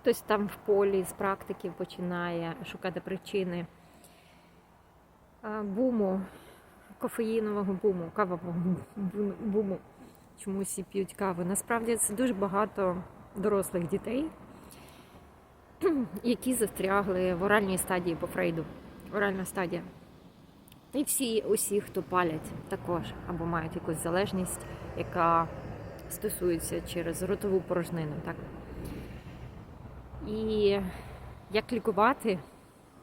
хтось там в полі з практиків починає шукати причини буму, кофеїнового буму, кавового буму. Чому всі п'ють каву. Насправді це дуже багато дорослих дітей, які застрягли в оральній стадії по Фрейду. Оральна стадія. І всі, усі, хто палять, також або мають якусь залежність, яка стосується через ротову порожнину. Так? І як лікувати?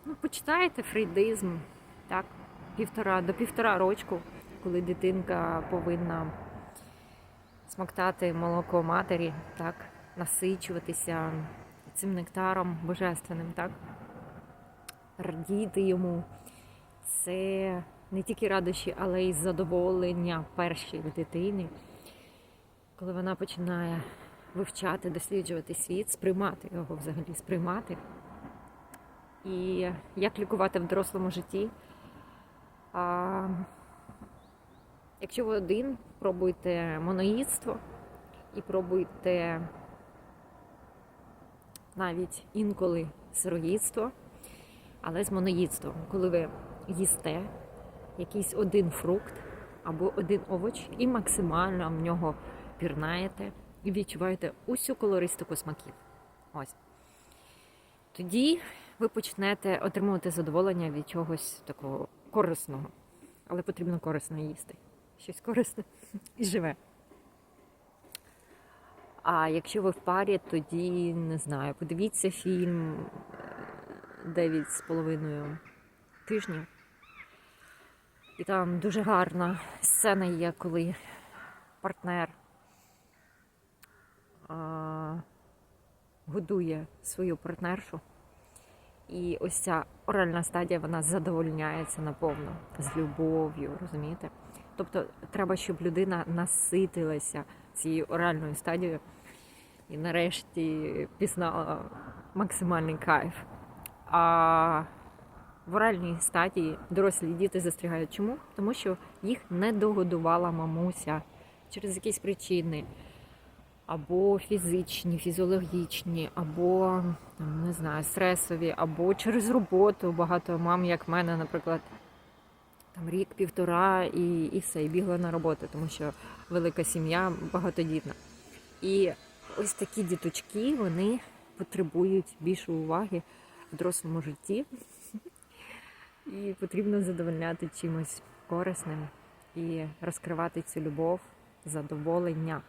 Ну, почитайте фрейдизм, так, півтора, до півтора рочку, коли дитинка повинна смоктати молоко матері, так, насичуватися цим нектаром божественним, так, радіти йому. Це не тільки радощі, але й задоволення першої дитини, коли вона починає вивчати, досліджувати світ, сприймати його взагалі, сприймати. І як лікувати в дорослому житті. А, якщо ви один, пробуйте моноїдство і пробуйте навіть інколи сироїдство, але з моноїдством, коли ви їсте якийсь один фрукт або один овоч і максимально в нього пірнаєте і відчуваєте усю колористику смаків. Ось. Тоді ви почнете отримувати задоволення від чогось такого корисного. Але потрібно корисно їсти. Щось корисне і живе. А якщо ви в парі, тоді не знаю, подивіться фільм е, дев'ять з половиною тижнів. І там дуже гарна сцена є, коли партнер годує свою партнершу. І ось ця оральна стадія вона задовольняється наповно з любов'ю, розумієте? Тобто треба, щоб людина наситилася цією оральною стадією і нарешті пізнала максимальний кайф. А в оральній стадії дорослі діти застрягають. Чому? Тому що їх не догодувала мамуся через якісь причини. Або фізичні, фізіологічні, або не знаю, стресові, або через роботу. Багато мам, як в мене, наприклад, там рік-півтора і, і все, і бігла на роботу, тому що велика сім'я багатодітна. І ось такі діточки вони потребують більше уваги в дорослому житті. І потрібно задовольняти чимось корисним і розкривати цю любов, задоволення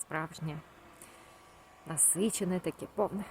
справжнє, насичене, таке повне.